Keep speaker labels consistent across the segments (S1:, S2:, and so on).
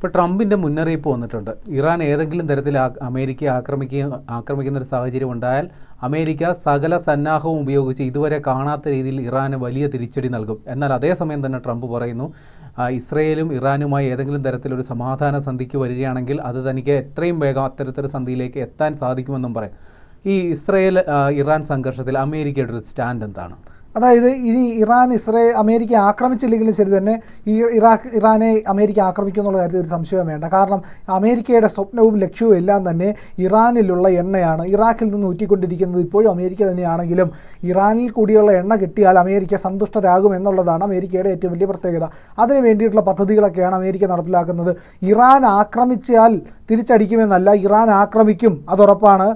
S1: ഇപ്പോൾ ട്രംപിന്റെ മുന്നറിയിപ്പ് വന്നിട്ടുണ്ട്. ഇറാൻ ഏതെങ്കിലും തരത്തിൽ അമേരിക്കയെ ആക്രമിക്കുക ആക്രമിക്കുന്ന ഒരു സാഹചര്യം ഉണ്ടായാൽ അമേരിക്ക സകല സന്നാഹവും ഉപയോഗിച്ച് ഇതുവരെ കാണാത്ത രീതിയിൽ ഇറാന് വലിയ തിരിച്ചടി നൽകും. എന്നാൽ അതേസമയം തന്നെ ട്രംപ് പറയുന്നു ഇസ്രയേലും ഇറാനുമായി ഏതെങ്കിലും തരത്തിലൊരു സമാധാന സന്ധിക്ക് വരികയാണെങ്കിൽ അത് തനിക്ക് എത്രയും വേഗം അത്തരത്തിലൊരു സന്ധിയിലേക്ക് എത്താൻ സാധിക്കുമെന്നും പറയും. ഈ ഇസ്രയേൽ ഇറാൻ സംഘർഷത്തിൽ അമേരിക്കയുടെ ഒരു സ്റ്റാൻഡ് എന്താണ്?
S2: അതായത് ഇനി ഇറാൻ ഇസ്രയേൽ അമേരിക്ക ആക്രമിച്ചില്ലെങ്കിലും ശരി തന്നെ ഈ ഇറാഖ് ഇറാനെ അമേരിക്ക ആക്രമിക്കും എന്നുള്ള കാര്യത്തിൽ ഒരു സംശയം വേണ്ട. കാരണം അമേരിക്കയുടെ സ്വപ്നവും ലക്ഷ്യവും എല്ലാം തന്നെ ഇറാനിലുള്ള എണ്ണയാണ്. ഇറാഖിൽ നിന്ന് ഊറ്റിക്കൊണ്ടിരിക്കുന്നത് ഇപ്പോഴും അമേരിക്ക തന്നെയാണെങ്കിലും ഇറാനിൽ കൂടിയുള്ള എണ്ണ കിട്ടിയാൽ അമേരിക്ക സന്തുഷ്ടരാകും എന്നുള്ളതാണ് അമേരിക്കയുടെ ഏറ്റവും വലിയ പ്രത്യേകത. അതിന് വേണ്ടിയിട്ടുള്ള പദ്ധതികളൊക്കെയാണ് അമേരിക്ക നടപ്പിലാക്കുന്നത്. ഇറാൻ ആക്രമിച്ചാൽ തിരിച്ചടിക്കുമെന്നല്ല ഇറാൻ ആക്രമിക്കും. അതുറപ്പാണ്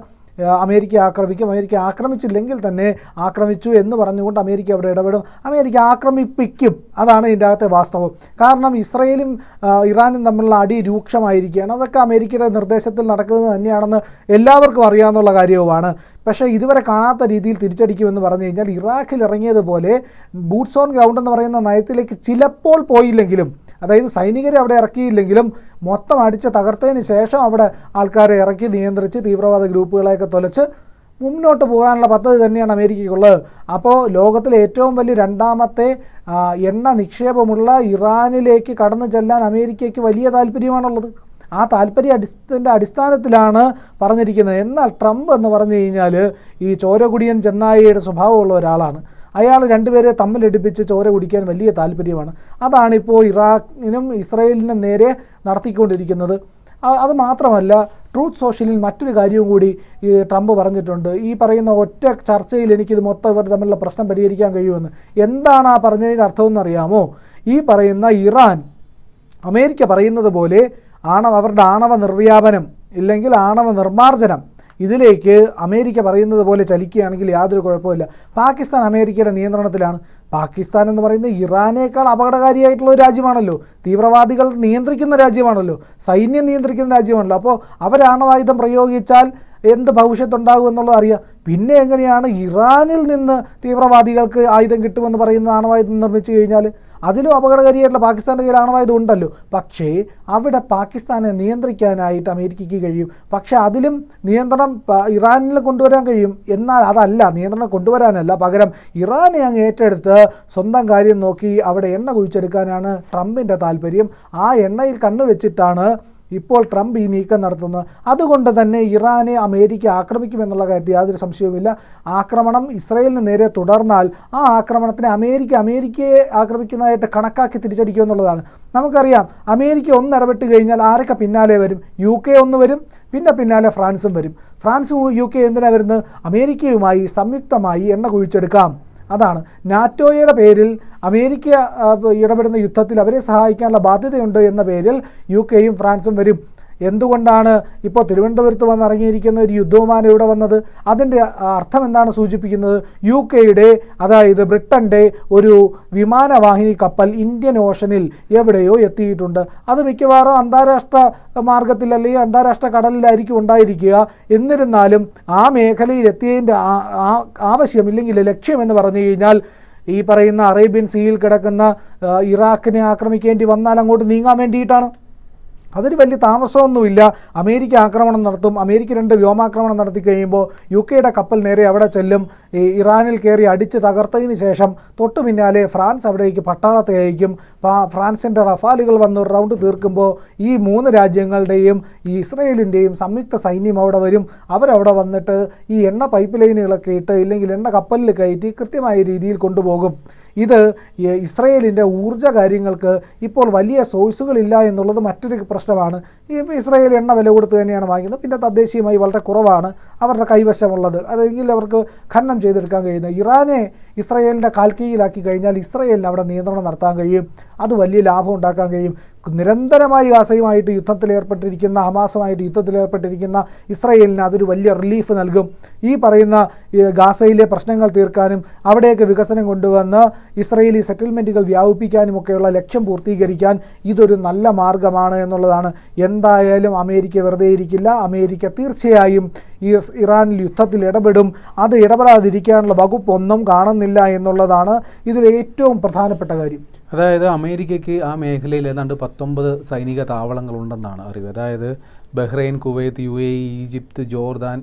S2: അമേരിക്ക ആക്രമിക്കും. അമേരിക്ക ആക്രമിച്ചില്ലെങ്കിൽ തന്നെ ആക്രമിച്ചു എന്ന് പറഞ്ഞുകൊണ്ട് അമേരിക്ക അവിടെ ഇടപെടും. അമേരിക്ക ആക്രമിപ്പിക്കും. അതാണ് ഇതിന്റെ അകത്തെ വാസ്തവം. കാരണം ഇസ്രയേലും ഇറാനും തമ്മിലുള്ള അടി രൂക്ഷമായിരിക്കുകയാണ്. അതൊക്കെ അമേരിക്കയുടെ നിർദ്ദേശത്തിൽ നടക്കുന്നത് തന്നെയാണെന്ന് എല്ലാവർക്കും അറിയാവുന്ന കാര്യവുമാണ്. പക്ഷേ ഇതുവരെ കാണാത്ത രീതിയിൽ തിരിച്ചടിക്കുമെന്ന് പറഞ്ഞു കഴിഞ്ഞാൽ ഇറാഖിൽ ഇറങ്ങിയതുപോലെ ബൂട്ട്സ് ഓൺ ഗ്രൗണ്ട് എന്ന് പറയുന്ന നയത്തിലേക്ക് ചിലപ്പോൾ പോയില്ലെങ്കിലും അതായത് സൈനികരെ അവിടെ ഇറക്കിയില്ലെങ്കിലും മൊത്തം അടിച്ച് തകർത്തതിന് ശേഷം അവിടെ ആൾക്കാരെ ഇറക്കി നിയന്ത്രിച്ച് തീവ്രവാദ ഗ്രൂപ്പുകളെയൊക്കെ തൊലച്ച് മുന്നോട്ട് പോകാനുള്ള പദ്ധതി തന്നെയാണ് അമേരിക്കയ്ക്കുള്ളത്. അപ്പോൾ ലോകത്തിലെ ഏറ്റവും വലിയ രണ്ടാമത്തെ എണ്ണ നിക്ഷേപമുള്ള ഇറാനിലേക്ക് കടന്നു ചെല്ലാൻ അമേരിക്കയ്ക്ക് വലിയ താല്പര്യമാണുള്ളത്. ആ താല്പര്യ അടിസ്ഥന്റെ അടിസ്ഥാനത്തിലാണ് പറഞ്ഞിരിക്കുന്നത്. എന്നാൽ ട്രംപ് എന്ന് പറഞ്ഞു കഴിഞ്ഞാൽ ഈ ചോരകുടിയൻ ചെന്നായിയുടെ സ്വഭാവമുള്ള ഒരാളാണ്. അയാൾ രണ്ടുപേരെ തമ്മിലടിപ്പിച്ച് ചോര കുടിക്കാൻ വലിയ താല്പര്യമാണ്. അതാണിപ്പോൾ ഇറാഖിനും ഇസ്രയേലിനും നേരെ നടത്തിക്കൊണ്ടിരിക്കുന്നത്. അത് മാത്രമല്ല ട്രൂത്ത് സോഷ്യലിൽ മറ്റൊരു കാര്യവും കൂടി ഈ ട്രംപ് പറഞ്ഞിട്ടുണ്ട്. ഈ പറയുന്ന ഒറ്റ ചർച്ചയിൽ എനിക്കിത് മൊത്തം ഇവർ തമ്മിലുള്ള പ്രശ്നം പരിഹരിക്കാൻ കഴിയുമെന്ന്. എന്താണ് ആ പറഞ്ഞതിന്റെ അർത്ഥമെന്ന് അറിയാമോ? ഈ പറയുന്ന ഇറാൻ അമേരിക്ക പറയുന്നത് പോലെ ആണവ അവരുടെ ആണവ നിർവ്യാപനം ഇല്ലെങ്കിൽ ആണവ നിർമ്മാർജനം ഇതിലേക്ക് അമേരിക്ക പറയുന്നത് പോലെ ചലിക്കുകയാണെങ്കിൽ യാതൊരു കുഴപ്പമില്ല പാകിസ്ഥാൻ അമേരിക്കയുടെ നിയന്ത്രണത്തിലാണ്. പാകിസ്ഥാൻ എന്ന് പറയുന്നത് ഇറാനേക്കാൾ അപകടകാരിയായിട്ടുള്ള ഒരു രാജ്യമാണല്ലോ. തീവ്രവാദികൾ നിയന്ത്രിക്കുന്ന രാജ്യമാണല്ലോ. സൈന്യം നിയന്ത്രിക്കുന്ന രാജ്യമാണല്ലോ. അപ്പോൾ അവരാണവായുധം പ്രയോഗിച്ചാൽ എന്ത് ഭവിഷ്യത്തുണ്ടാകും എന്നുള്ളത് അറിയാം. പിന്നെ എങ്ങനെയാണ് ഇറാനിൽ നിന്ന് തീവ്രവാദികൾക്ക് ആയുധം കിട്ടുമെന്ന് പറയുന്ന ആണവായുധം നിർമ്മിച്ചു കഴിഞ്ഞാൽ അതിലും അപകടകാരിയായിട്ടുള്ള പാകിസ്ഥാന്റെ കയ്യിൽ ഉണ്ടല്ലോ പക്ഷേ അവിടെ പാകിസ്ഥാനെ നിയന്ത്രിക്കാനായിട്ട് അമേരിക്കയ്ക്ക് കഴിയും. പക്ഷേ അതിലും നിയന്ത്രണം ഇറാനിൽ കൊണ്ടുവരാൻ കഴിയും. എന്നാൽ അതല്ല നിയന്ത്രണം കൊണ്ടുവരാനല്ല. പകരം ഇറാനെ അങ്ങ് ഏറ്റെടുത്ത് സ്വന്തം കാര്യം നോക്കി അവിടെ എണ്ണ കുഴിച്ചെടുക്കാനാണ് ട്രംപിന്റെ താല്പര്യം. ആ എണ്ണയിൽ കണ്ണുവെച്ചിട്ടാണ് ഇപ്പോൾ ട്രംപ് ഈ നീക്കം നടത്തുന്നത് അതുകൊണ്ട് തന്നെ ഇറാനെ അമേരിക്ക ആക്രമിക്കുമെന്നുള്ള കാര്യത്തിൽ യാതൊരു സംശയവുമില്ല. ആക്രമണം ഇസ്രയേലിന് നേരെ തുടർന്നാൽ ആ ആക്രമണത്തിന് അമേരിക്ക അമേരിക്കയെ ആക്രമിക്കുന്നതായിട്ട് കണക്കാക്കി തിരിച്ചടിക്കുമെന്നുള്ളതാണ് നമുക്കറിയാം അമേരിക്ക ഒന്ന് ഇടപെട്ട് കഴിഞ്ഞാൽ ആരൊക്കെ പിന്നാലെ വരും? യു കെ ഒന്ന് വരും പിന്നെ പിന്നാലെ ഫ്രാൻസും വരും. ഫ്രാൻസും യു കെ എന്തിനാണ് വരുന്നത്? അമേരിക്കയുമായി സംയുക്തമായി എണ്ണ കുഴിച്ചെടുക്കാം. അതാണ് നാറ്റോയുടെ പേരിൽ അമേരിക്ക ഇടപെടുന്ന യുദ്ധത്തിൽ അവരെ സഹായിക്കാനുള്ള ബാധ്യതയുണ്ട് എന്ന പേരിൽ യു കെയും ഫ്രാൻസും വരും. എന്തുകൊണ്ടാണ് ഇപ്പോൾ തിരുവനന്തപുരത്ത് വന്ന് ഇറങ്ങിയിരിക്കുന്ന ഒരു യുദ്ധവിമാനം ഇവിടെ വന്നത്? അതിന്റെ അർത്ഥം എന്താണ് സൂചിപ്പിക്കുന്നത്? യു കെയുടെ അതായത് ബ്രിട്ടന്റെ ഒരു വിമാനവാഹിനി കപ്പൽ ഇന്ത്യൻ ഓഷനിൽ എവിടെയോ എത്തിയിട്ടുണ്ട്. അത് മിക്കവാറും അന്താരാഷ്ട്ര മാർഗത്തിൽ അല്ലെങ്കിൽ അന്താരാഷ്ട്ര കടലിലായിരിക്കും ഉണ്ടായിരിക്കുക. എന്നിരുന്നാലും ആ മേഖലയിൽ എത്തിയതിന്റെ ആവശ്യം ഇല്ലെങ്കിൽ ലക്ഷ്യം എന്ന് പറഞ്ഞു കഴിഞ്ഞാൽ ഈ പറയുന്ന അറേബ്യൻ സീയിൽ കിടക്കുന്ന ഇറാഖിനെ ആക്രമിക്കേണ്ടി വന്നാൽ അങ്ങോട്ട് നീങ്ങാൻ വേണ്ടിയിട്ടാണ്. അതിന് വലിയ താമസമൊന്നുമില്ല. അമേരിക്ക ആക്രമണം നടത്തും. അമേരിക്ക രണ്ട് വ്യോമാക്രമണം നടത്തി കഴിയുമ്പോൾ യു കെയുടെ കപ്പൽ നേരെ അവിടെ ചെല്ലും. ഈ ഇറാനിൽ കയറി അടിച്ച് തകർത്തതിന് ശേഷം തൊട്ടു പിന്നാലെ ഫ്രാൻസ് അവിടേക്ക് പട്ടാളത്തെ അയക്കും ഫ്രാൻസിന്റെ റഫാലുകൾ വന്ന് ഒരു റൗണ്ട് തീർക്കുമ്പോൾ ഈ മൂന്ന് രാജ്യങ്ങളുടെയും ഈ ഇസ്രയേലിന്റെയും സംയുക്ത സൈന്യം അവിടെ വരും. അവരവിടെ വന്നിട്ട് ഈ എണ്ണ പൈപ്പ് ലൈനുകളൊക്കെ ഇട്ട് ഇല്ലെങ്കിൽ എണ്ണ കപ്പലിൽ കയറ്റി കൃത്യമായ രീതിയിൽ കൊണ്ടുപോകും. ഇത് ഇസ്രയേലിന്റെ ഊർജ കാര്യങ്ങൾക്ക് ഇപ്പോൾ വലിയ സോഴ്സുകളില്ല എന്നുള്ളത് മറ്റൊരു പ്രശ്നമാണ്. ഈ ഇസ്രയേൽ എണ്ണ വില കൊടുത്ത് തന്നെയാണ് വാങ്ങുന്നത് പിന്നെ തദ്ദേശീയമായി വളരെ കുറവാണ്. അവരുടെ കൈവശമുള്ളത്. അല്ലെങ്കിൽ അവർക്ക് ഖനനം ചെയ്തെടുക്കാൻ കഴിയുന്നത് ഇറാനെ ഇസ്രയേലിന്റെ കാൽക്കീഴിലാക്കി കഴിഞ്ഞാൽ ഇസ്രയേലിന് അവിടെ നിയന്ത്രണം നടത്താൻ കഴിയും. അത് വലിയ ലാഭം ഉണ്ടാക്കാൻ കഴിയും. നിരന്തരമായി ഗാസയുമായിട്ട് യുദ്ധത്തിലേർപ്പെട്ടിരിക്കുന്ന ഹമാസുമായിട്ട് യുദ്ധത്തിലേർപ്പെട്ടിരിക്കുന്ന ഇസ്രയേലിന് അതൊരു വലിയ റിലീഫ് നൽകും. ഈ പറയുന്ന ഗാസയിലെ പ്രശ്നങ്ങൾ തീർക്കാനും അവിടെയൊക്കെ വികസനം കൊണ്ടുവന്ന് ഇസ്രയേലി സെറ്റിൽമെന്റുകൾ വ്യാപിപ്പിക്കാനുമൊക്കെയുള്ള ലക്ഷ്യം പൂർത്തീകരിക്കാൻ ഇതൊരു നല്ല മാർഗമാണ് എന്നുള്ളതാണ്. എന്തായാലും അമേരിക്ക വെറുതെ ഇരിക്കില്ല. അമേരിക്ക തീർച്ചയായും ഈ ഇറാനിൽ യുദ്ധത്തിൽ ഇടപെടും. അത് ഇടപെടാതിരിക്കാനുള്ള വകുപ്പൊന്നും കാണുന്നില്ല എന്നുള്ളതാണ് ഇതിൽ ഏറ്റവും പ്രധാനപ്പെട്ട കാര്യം.
S1: അതായത് അമേരിക്കയ്ക്ക് ആ മേഖലയിൽ ഏതാണ്ട് പത്തൊമ്പത് സൈനിക താവളങ്ങളുണ്ടെന്നാണ് അറിവ്. അതായത് Bahrain Kuwait U A Egypt Jordan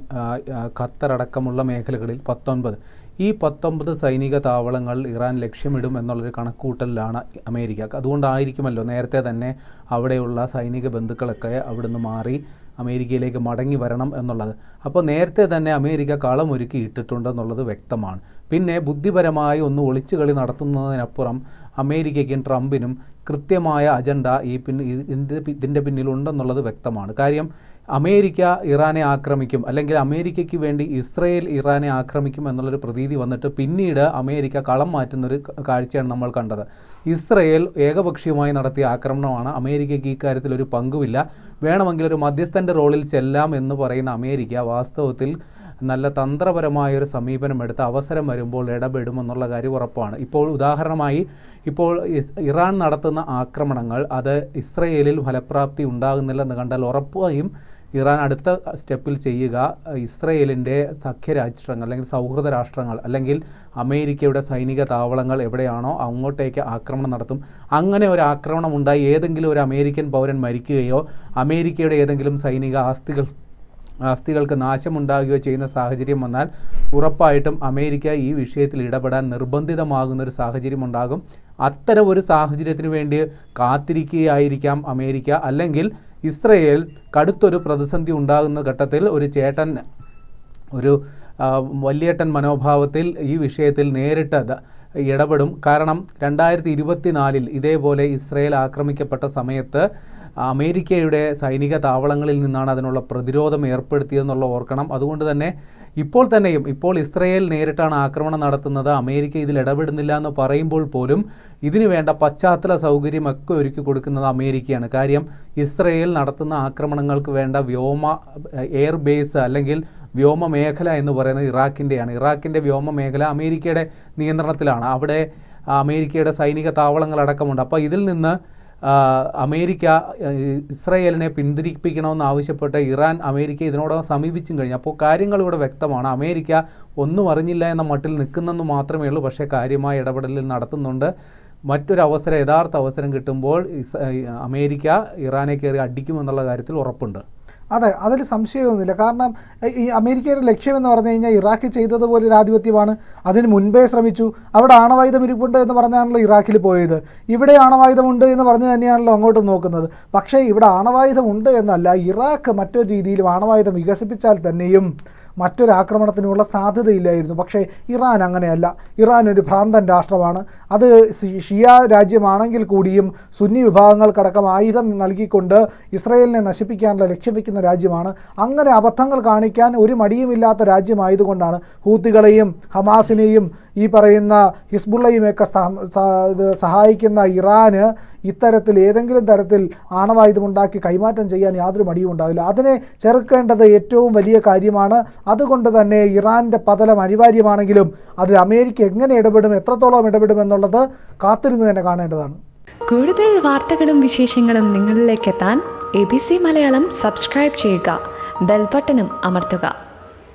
S1: Qatar അടക്കമുള്ള മേഖലകളിൽ പത്തൊൻപത്. ഈ പത്തൊമ്പത് സൈനിക താവളങ്ങൾ ഇറാൻ ലക്ഷ്യമിടും എന്നുള്ളൊരു കണക്കൂട്ടലിലാണ് അമേരിക്ക. അതുകൊണ്ടായിരിക്കുമല്ലോ നേരത്തെ തന്നെ അവിടെയുള്ള സൈനിക ബന്ധുക്കളൊക്കെ അവിടുന്ന് മാറി അമേരിക്കയിലേക്ക് മടങ്ങി വരണം എന്നുള്ളത്. അപ്പോൾ നേരത്തെ തന്നെ അമേരിക്ക കളമൊരുക്കി ഇട്ടിട്ടുണ്ടെന്നുള്ളത് വ്യക്തമാണ്. പിന്നെ ബുദ്ധിപരമായി ഒന്ന് ഒളിച്ചുകളി നടത്തുന്നതിനപ്പുറം അമേരിക്കയ്ക്കും ട്രംപിനും കൃത്യമായ അജണ്ട ഈ പിന്നെ ഇതിന്റെ ഇതിന്റെ പിന്നിലുണ്ടെന്നുള്ളത് വ്യക്തമാണ്. കാര്യം അമേരിക്ക ഇറാനെ ആക്രമിക്കും അല്ലെങ്കിൽ അമേരിക്കയ്ക്ക് വേണ്ടി ഇസ്രയേൽ ഇറാനെ ആക്രമിക്കും എന്നുള്ളൊരു പ്രതീതി വന്നിട്ട് പിന്നീട് അമേരിക്ക കളം മാറ്റുന്നൊരു കാഴ്ചയാണ് നമ്മൾ കണ്ടത്. ഇസ്രയേൽ ഏകപക്ഷീയമായി നടത്തിയ ആക്രമണമാണ് അമേരിക്കയ്ക്ക് ഇക്കാര്യത്തിൽ ഒരു പങ്കുമില്ല. വേണമെങ്കിൽ ഒരു മധ്യസ്ഥന്റെ റോളിൽ ചെല്ലാം എന്ന് പറയുന്ന അമേരിക്ക വാസ്തവത്തിൽ നല്ല തന്ത്രപരമായ ഒരു സമീപനം എടുത്ത് അവസരം വരുമ്പോൾ ഇടപെടുമെന്നുള്ള കാര്യം ഉറപ്പാണ്. ഇപ്പോൾ ഉദാഹരണമായി ഇപ്പോൾ ഇറാൻ നടത്തുന്ന ആക്രമണങ്ങൾ അത് ഇസ്രയേലിൽ ഫലപ്രാപ്തി ഉണ്ടാകുന്നില്ലെന്ന് കണ്ടാൽ ഉറപ്പായും ഇറാൻ അടുത്ത സ്റ്റെപ്പിൽ ചെയ്യുക ഇസ്രയേലിന്റെ സഖ്യരാഷ്ട്രങ്ങൾ അല്ലെങ്കിൽ സൗഹൃദ രാഷ്ട്രങ്ങൾ അല്ലെങ്കിൽ അമേരിക്കയുടെ സൈനിക താവളങ്ങൾ എവിടെയാണോ അങ്ങോട്ടേക്ക് ആക്രമണം നടത്തും. അങ്ങനെ ഒരു ആക്രമണം ഉണ്ടായി. ഏതെങ്കിലും ഒരു അമേരിക്കൻ പൗരൻ മരിക്കുകയോ അമേരിക്കയുടെ ഏതെങ്കിലും സൈനിക ആസ്തികൾ ആസ്തികൾക്ക് നാശമുണ്ടാകുകയോ ചെയ്യുന്ന സാഹചര്യം വന്നാൽ ഉറപ്പായിട്ടും അമേരിക്ക ഈ വിഷയത്തിൽ ഇടപെടാൻ നിർബന്ധിതമാകുന്ന ഒരു സാഹചര്യം ഉണ്ടാകും അത്തരം ഒരു സാഹചര്യത്തിന് വേണ്ടി കാത്തിരിക്കുകയായിരിക്കാം അമേരിക്ക. അല്ലെങ്കിൽ ഇസ്രയേൽ കടുത്തൊരു പ്രതിസന്ധി ഉണ്ടാകുന്ന ഘട്ടത്തിൽ ഒരു ചേട്ടൻ ഒരു വലിയേട്ടൻ മനോഭാവത്തിൽ ഈ വിഷയത്തിൽ നേരിട്ട് ഇടപെടും. കാരണം രണ്ടായിരത്തി ഇരുപത്തിനാലിൽ ഇതേപോലെ ഇസ്രയേൽ ആക്രമിക്കപ്പെട്ട സമയത്ത് അമേരിക്കയുടെ സൈനിക താവളങ്ങളിൽ നിന്നാണ് അതിനുള്ള പ്രതിരോധം ഏർപ്പെടുത്തിയതെന്നുള്ള ഓർക്കണം. അതുകൊണ്ട് തന്നെ ഇപ്പോൾ തന്നെയും ഇപ്പോൾ ഇസ്രയേൽ നേരിട്ടാണ് ആക്രമണം നടത്തുന്നത്. അമേരിക്ക ഇതിൽ ഇടപെടുന്നില്ല എന്ന് പറയുമ്പോൾ പോലും ഇതിനു വേണ്ട പശ്ചാത്തല സൗകര്യമൊക്കെ ഒരുക്കി കൊടുക്കുന്നത് അമേരിക്കയാണ്. കാര്യം ഇസ്രയേൽ നടത്തുന്ന ആക്രമണങ്ങൾക്ക് വേണ്ട വ്യോമ എയർ ബേസ് അല്ലെങ്കിൽ വ്യോമ മേഖല എന്ന് പറയുന്നത് ഇറാഖിന്റെയാണ് ഇറാഖിന്റെ വ്യോമ മേഖല അമേരിക്കയുടെ നിയന്ത്രണത്തിലാണ്. അവിടെ അമേരിക്കയുടെ സൈനിക താവളങ്ങളടക്കമുണ്ട്. അപ്പോൾ ഇതിൽ നിന്ന് അമേരിക്ക ഇസ്രയേലിനെ പിന്തിരിപ്പിക്കണമെന്ന് ആവശ്യപ്പെട്ട് ഇറാൻ അമേരിക്ക ഇതിനോടകം സമീപിച്ചും കഴിഞ്ഞു. അപ്പോൾ കാര്യങ്ങൾ ഇവിടെ വ്യക്തമാണ്. അമേരിക്ക ഒന്നും അറിഞ്ഞില്ല എന്ന മട്ടിൽ നിൽക്കുന്നെന്ന് മാത്രമേ ഉള്ളൂ. പക്ഷേ കാര്യമായ ഇടപെടലിൽ നടത്തുന്നുണ്ട്. മറ്റൊരു അവസരം യഥാർത്ഥ അവസരം കിട്ടുമ്പോൾ അമേരിക്ക ഇറാനെ കയറി അടിക്കുമെന്നുള്ള കാര്യത്തിൽ ഉറപ്പുണ്ട്.
S2: അതെ അതിൽ സംശയമൊന്നുമില്ല. കാരണം ഈ അമേരിക്കയുടെ ലക്ഷ്യമെന്ന് പറഞ്ഞു കഴിഞ്ഞാൽ ഇറാഖിൽ ചെയ്തതുപോലെ ഒരു ആധിപത്യമാണ്. അതിന് മുൻപേ ശ്രമിച്ചു. അവിടെ ആണവായുധം ഇരിപ്പുണ്ട് എന്ന് പറഞ്ഞാണല്ലോ ഇറാഖിൽ പോയത്. ഇവിടെ ആണവായുധമുണ്ട് എന്ന് പറഞ്ഞു തന്നെയാണല്ലോ അങ്ങോട്ട് നോക്കുന്നത്. പക്ഷേ ഇവിടെ ആണവായുധം ഉണ്ട് എന്നല്ല ഇറാഖ് മറ്റൊരു രീതിയിലും ആണവായുധം വികസിപ്പിച്ചാൽ തന്നെയും മറ്റൊരു ആക്രമണത്തിനുള്ള സാധ്യതയില്ലായിരുന്നു. പക്ഷേ ഇറാൻ അങ്ങനെയല്ല. ഇറാൻ ഒരു ഭ്രാന്തൻ രാഷ്ട്രമാണ്. അത് ഷിയ രാജ്യമാണെങ്കിൽ കൂടിയും സുന്നി വിഭാഗങ്ങൾക്കടക്കം ആയുധം നൽകിക്കൊണ്ട് ഇസ്രയേലിനെ നശിപ്പിക്കാനുള്ള ലക്ഷ്യം വയ്ക്കുന്ന രാജ്യമാണ്. അങ്ങനെ അബദ്ധങ്ങൾ കാണിക്കാൻ ഒരു മടിയുമില്ലാത്ത രാജ്യമായതുകൊണ്ടാണ് ഹൂത്തികളെയും ഹമാസിനെയും ഈ പറയുന്ന ഹിസ്ബുള്ളയുമൊക്കെ ഇത് സഹായിക്കുന്ന ഇറാന് ഇത്തരത്തിൽ ഏതെങ്കിലും തരത്തിൽ ആണവായുധമുണ്ടാക്കി കൈമാറ്റം ചെയ്യാൻ യാതൊരു മടിയും ഉണ്ടാവില്ല. അതിനെ ചെറുക്കേണ്ടത് ഏറ്റവും വലിയ കാര്യമാണ്. അതുകൊണ്ട് തന്നെ ഇറാന്റെ പതലം അനിവാര്യമാണെങ്കിലും അതിൽ അമേരിക്ക എങ്ങനെ ഇടപെടും എത്രത്തോളം ഇടപെടും എന്നുള്ളത് കാത്തിരുന്ന് തന്നെ കാണേണ്ടതാണ്.
S3: കൂടുതൽ വാർത്തകളും വിശേഷങ്ങളും നിങ്ങളിലേക്ക് എത്താൻ A B C Malayalam subscribe ചെയ്യുക. ബെൽബട്ടനും അമർത്തുക.